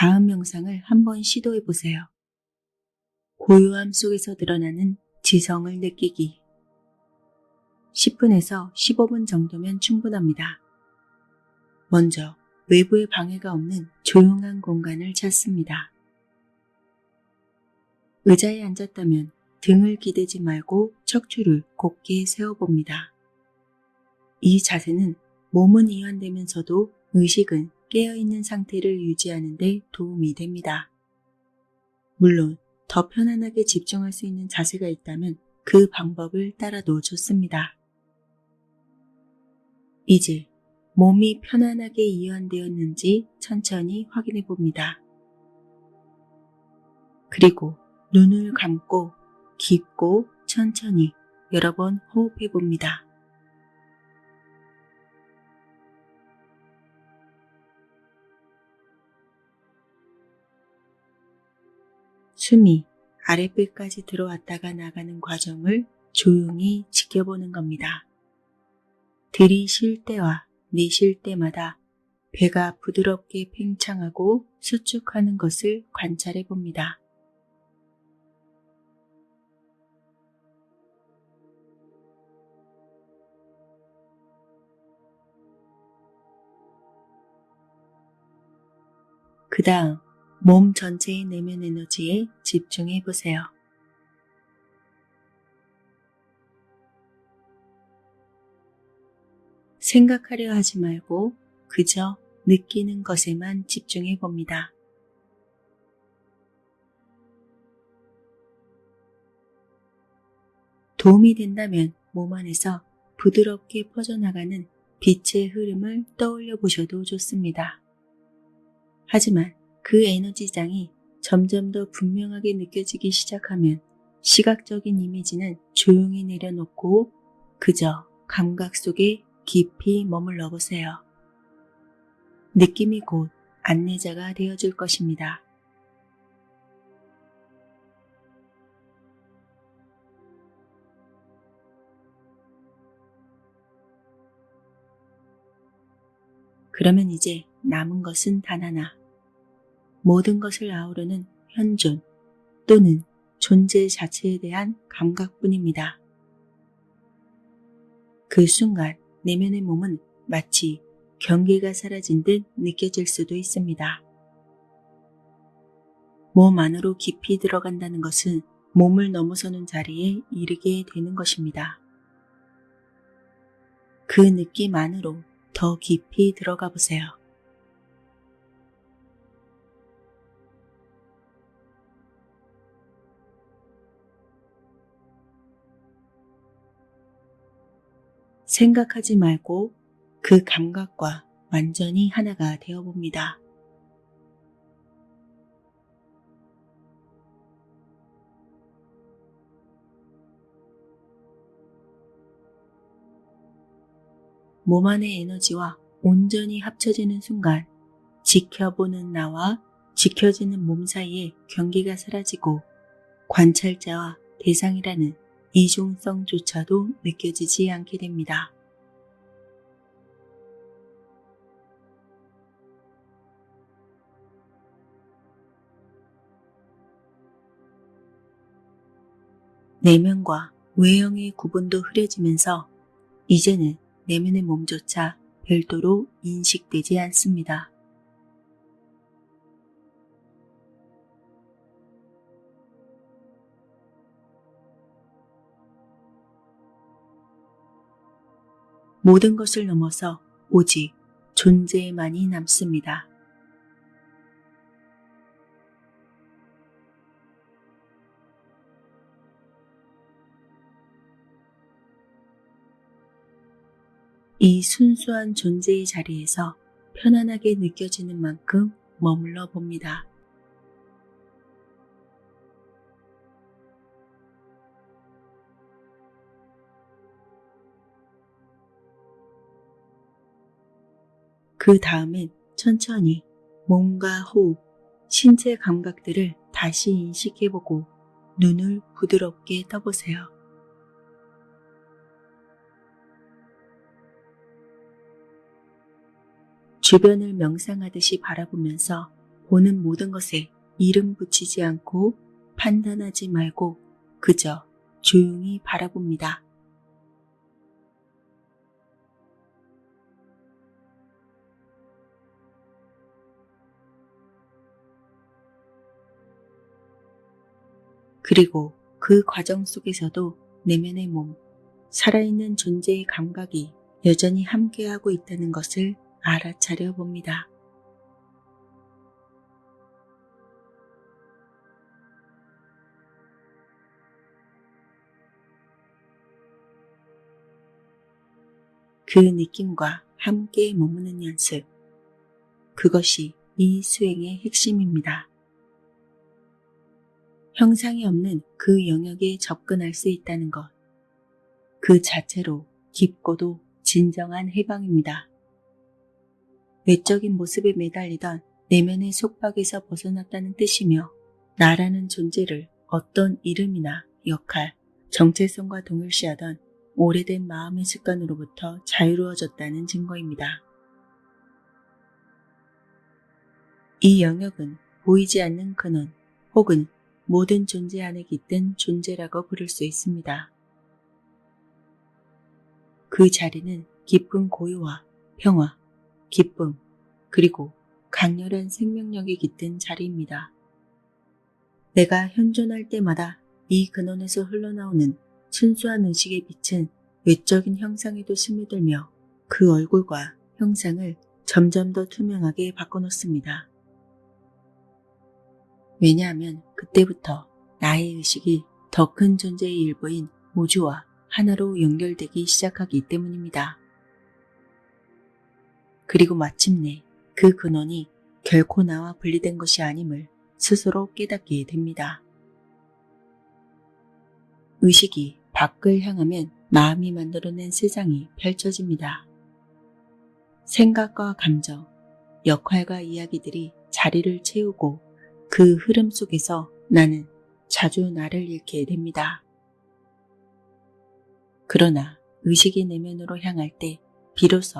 다음 명상을 한번 시도해 보세요. 고요함 속에서 드러나는 지성을 느끼기. 10분에서 15분 정도면 충분합니다. 먼저 외부의 방해가 없는 조용한 공간을 찾습니다. 의자에 앉았다면 등을 기대지 말고 척추를 곧게 세워봅니다. 이 자세는 몸은 이완되면서도 의식은 깨어있는 상태를 유지하는 데 도움이 됩니다. 물론 더 편안하게 집중할 수 있는 자세가 있다면 그 방법을 따라도 좋습니다. 이제 몸이 편안하게 이완되었는지 천천히 확인해 봅니다. 그리고 눈을 감고 깊고 천천히 여러 번 호흡해 봅니다. 숨이 아랫배까지 들어왔다가 나가는 과정을 조용히 지켜보는 겁니다. 들이쉴 때와 내쉴 때마다 배가 부드럽게 팽창하고 수축하는 것을 관찰해 봅니다. 그 다음 몸 전체의 내면 에너지에 집중해 보세요. 생각하려 하지 말고 그저 느끼는 것에만 집중해 봅니다. 도움이 된다면 몸 안에서 부드럽게 퍼져나가는 빛의 흐름을 떠올려 보셔도 좋습니다. 하지만 그 에너지장이 점점 더 분명하게 느껴지기 시작하면 시각적인 이미지는 조용히 내려놓고 그저 감각 속에 깊이 머물러 보세요. 느낌이 곧 안내자가 되어줄 것입니다. 그러면 이제 남은 것은 단 하나. 모든 것을 아우르는 현존 또는 존재 자체에 대한 감각뿐입니다. 그 순간 내면의 몸은 마치 경계가 사라진 듯 느껴질 수도 있습니다. 몸 안으로 깊이 들어간다는 것은 몸을 넘어서는 자리에 이르게 되는 것입니다. 그 느낌 안으로 더 깊이 들어가 보세요. 생각하지 말고 그 감각과 완전히 하나가 되어 봅니다. 몸 안의 에너지와 온전히 합쳐지는 순간 지켜보는 나와 지켜지는 몸 사이의 경계가 사라지고 관찰자와 대상이라는 이중성조차도 느껴지지 않게 됩니다. 내면과 외형의 구분도 흐려지면서 이제는 내면의 몸조차 별도로 인식되지 않습니다. 모든 것을 넘어서 오직 존재만이 남습니다. 이 순수한 존재의 자리에서 편안하게 느껴지는 만큼 머물러 봅니다. 그 다음엔 천천히 몸과 호흡, 신체 감각들을 다시 인식해보고 눈을 부드럽게 떠보세요. 주변을 명상하듯이 바라보면서 보는 모든 것에 이름 붙이지 않고 판단하지 말고 그저 조용히 바라봅니다. 그리고 그 과정 속에서도 내면의 몸, 살아있는 존재의 감각이 여전히 함께하고 있다는 것을 알아차려 봅니다. 그 느낌과 함께 머무는 연습. 그것이 이 수행의 핵심입니다. 형상이 없는 그 영역에 접근할 수 있다는 것. 그 자체로 깊고도 진정한 해방입니다. 외적인 모습에 매달리던 내면의 속박에서 벗어났다는 뜻이며 나라는 존재를 어떤 이름이나 역할, 정체성과 동일시하던 오래된 마음의 습관으로부터 자유로워졌다는 증거입니다. 이 영역은 보이지 않는 근원 혹은 모든 존재 안에 깃든 존재라고 부를 수 있습니다. 그 자리는 깊은 고요와 평화, 기쁨, 그리고 강렬한 생명력이 깃든 자리입니다. 내가 현존할 때마다 이 근원에서 흘러나오는 순수한 의식의 빛은 외적인 형상에도 스며들며 그 얼굴과 형상을 점점 더 투명하게 바꿔놓습니다. 왜냐하면 그때부터 나의 의식이 더 큰 존재의 일부인 우주와 하나로 연결되기 시작하기 때문입니다. 그리고 마침내 그 근원이 결코 나와 분리된 것이 아님을 스스로 깨닫게 됩니다. 의식이 밖을 향하면 마음이 만들어낸 세상이 펼쳐집니다. 생각과 감정, 역할과 이야기들이 자리를 채우고 그 흐름 속에서 나는 자주 나를 잃게 됩니다. 그러나 의식이 내면으로 향할 때 비로소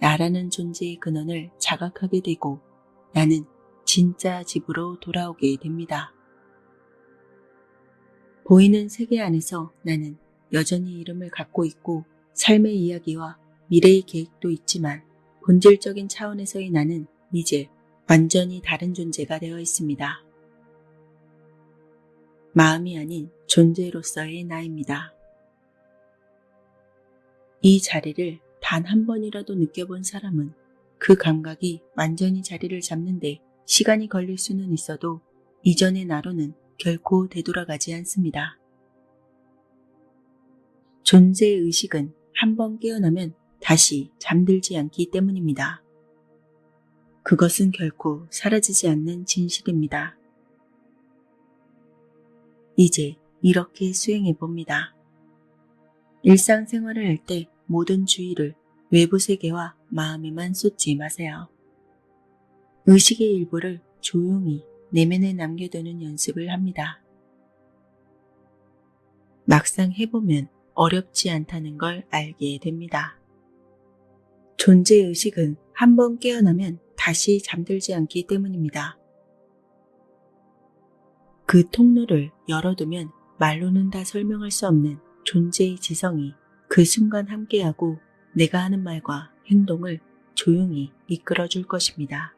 나라는 존재의 근원을 자각하게 되고 나는 진짜 집으로 돌아오게 됩니다. 보이는 세계 안에서 나는 여전히 이름을 갖고 있고 삶의 이야기와 미래의 계획도 있지만 본질적인 차원에서의 나는 이제 완전히 다른 존재가 되어 있습니다. 마음이 아닌 존재로서의 나입니다. 이 자리를 단 한 번이라도 느껴본 사람은 그 감각이 완전히 자리를 잡는데 시간이 걸릴 수는 있어도 이전의 나로는 결코 되돌아가지 않습니다. 존재 의식은 한 번 깨어나면 다시 잠들지 않기 때문입니다. 그것은 결코 사라지지 않는 진실입니다. 이제 이렇게 수행해 봅니다. 일상생활을 할 때 모든 주의를 외부 세계와 마음에만 쏟지 마세요. 의식의 일부를 조용히 내면에 남겨두는 연습을 합니다. 막상 해보면 어렵지 않다는 걸 알게 됩니다. 존재의식은 한번 깨어나면 다시 잠들지 않기 때문입니다. 그 통로를 열어두면 말로는 다 설명할 수 없는 존재의 지성이 그 순간 함께하고 내가 하는 말과 행동을 조용히 이끌어 줄 것입니다.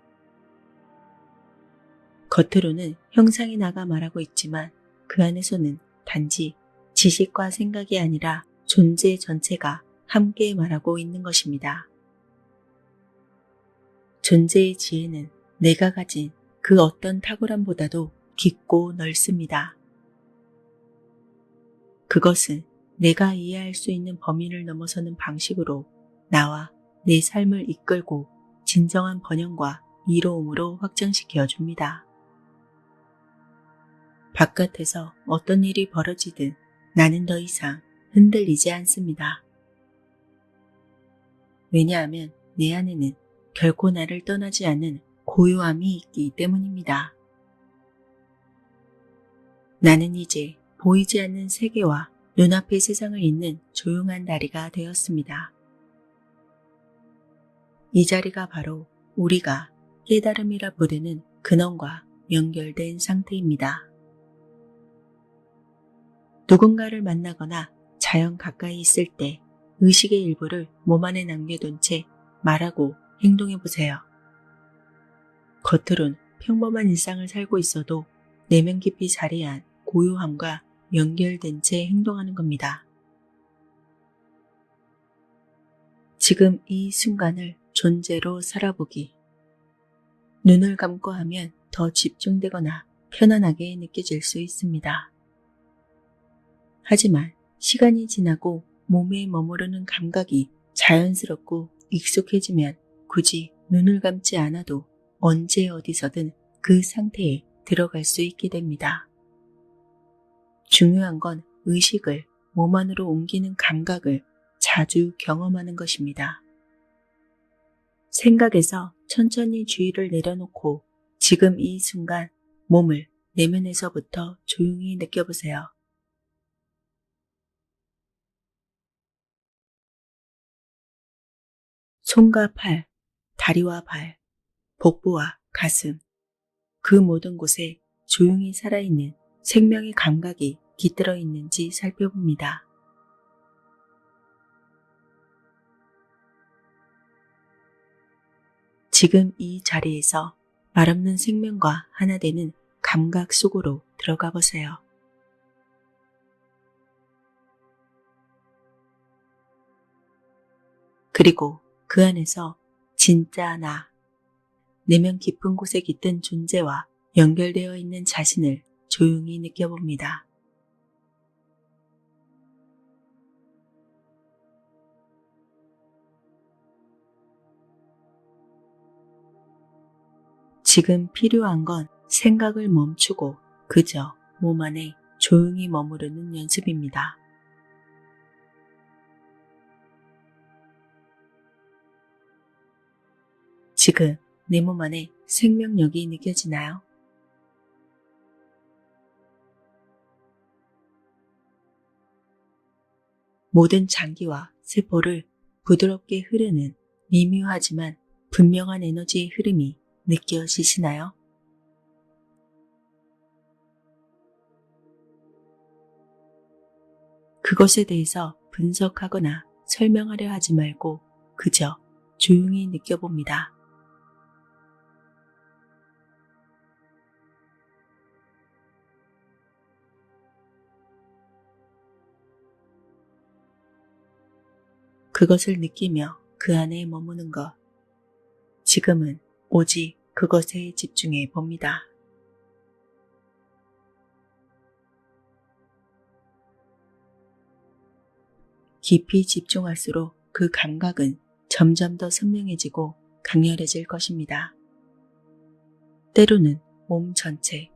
겉으로는 형상이 나가 말하고 있지만 그 안에서는 단지 지식과 생각이 아니라 존재 전체가 함께 말하고 있는 것입니다. 존재의 지혜는 내가 가진 그 어떤 탁월함보다도 깊고 넓습니다. 그것은 내가 이해할 수 있는 범위를 넘어서는 방식으로 나와 내 삶을 이끌고 진정한 번영과 이로움으로 확장시켜 줍니다. 바깥에서 어떤 일이 벌어지든 나는 더 이상 흔들리지 않습니다. 왜냐하면 내 안에는 결코 나를 떠나지 않는 고요함이 있기 때문입니다. 나는 이제 보이지 않는 세계와 눈앞의 세상을 잇는 조용한 다리가 되었습니다. 이 자리가 바로 우리가 깨달음이라 부르는 근원과 연결된 상태입니다. 누군가를 만나거나 자연 가까이 있을 때 의식의 일부를 몸 안에 남겨둔 채 말하고 행동해 보세요. 겉으론 평범한 일상을 살고 있어도 내면 깊이 자리한 고요함과 연결된 채 행동하는 겁니다. 지금 이 순간을 존재로 살아보기. 눈을 감고 하면 더 집중되거나 편안하게 느껴질 수 있습니다. 하지만 시간이 지나고 몸에 머무르는 감각이 자연스럽고 익숙해지면 굳이 눈을 감지 않아도 언제 어디서든 그 상태에 들어갈 수 있게 됩니다. 중요한 건 의식을 몸 안으로 옮기는 감각을 자주 경험하는 것입니다. 생각에서 천천히 주의를 내려놓고 지금 이 순간 몸을 내면에서부터 조용히 느껴보세요. 손과 팔, 다리와 발, 복부와 가슴, 그 모든 곳에 조용히 살아있는 생명의 감각이 깃들어 있는지 살펴봅니다. 지금 이 자리에서 말없는 생명과 하나 되는 감각 속으로 들어가 보세요. 그리고 그 안에서 진짜 나, 내면 깊은 곳에 깃든 존재와 연결되어 있는 자신을 조용히 느껴봅니다. 지금 필요한 건 생각을 멈추고 그저 몸 안에 조용히 머무르는 연습입니다. 지금 내 몸 안에 생명력이 느껴지나요? 모든 장기와 세포를 부드럽게 흐르는 미묘하지만 분명한 에너지의 흐름이 느껴지시나요? 그것에 대해서 분석하거나 설명하려 하지 말고 그저 조용히 느껴봅니다. 그것을 느끼며 그 안에 머무는 것. 지금은 오직 그것에 집중해 봅니다. 깊이 집중할수록 그 감각은 점점 더 선명해지고 강렬해질 것입니다. 때로는 몸 전체,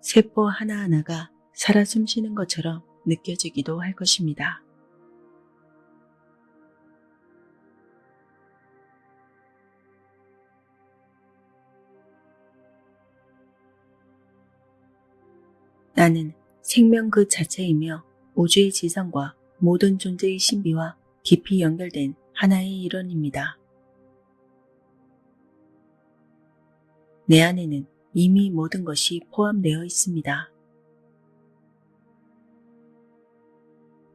세포 하나하나가 살아 숨쉬는 것처럼 느껴지기도 할 것입니다. 나는 생명 그 자체이며 우주의 지성과 모든 존재의 신비와 깊이 연결된 하나의 일원입니다. 내 안에는 이미 모든 것이 포함되어 있습니다.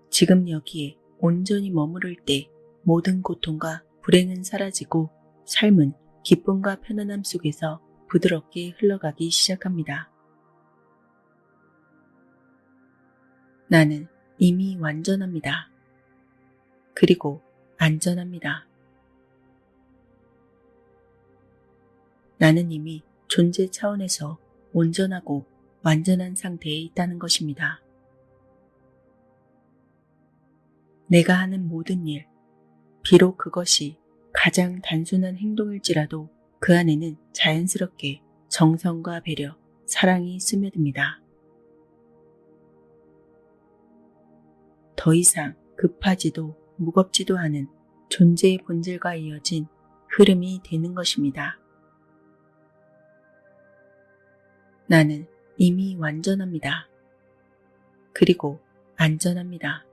지금 여기에 온전히 머무를 때 모든 고통과 불행은 사라지고 삶은 기쁨과 편안함 속에서 부드럽게 흘러가기 시작합니다. 나는 이미 완전합니다. 그리고 안전합니다. 나는 이미 존재 차원에서 온전하고 완전한 상태에 있다는 것입니다. 내가 하는 모든 일, 비록 그것이 가장 단순한 행동일지라도 그 안에는 자연스럽게 정성과 배려, 사랑이 스며듭니다. 더 이상 급하지도 무겁지도 않은 존재의 본질과 이어진 흐름이 되는 것입니다. 나는 이미 완전합니다. 그리고 안전합니다.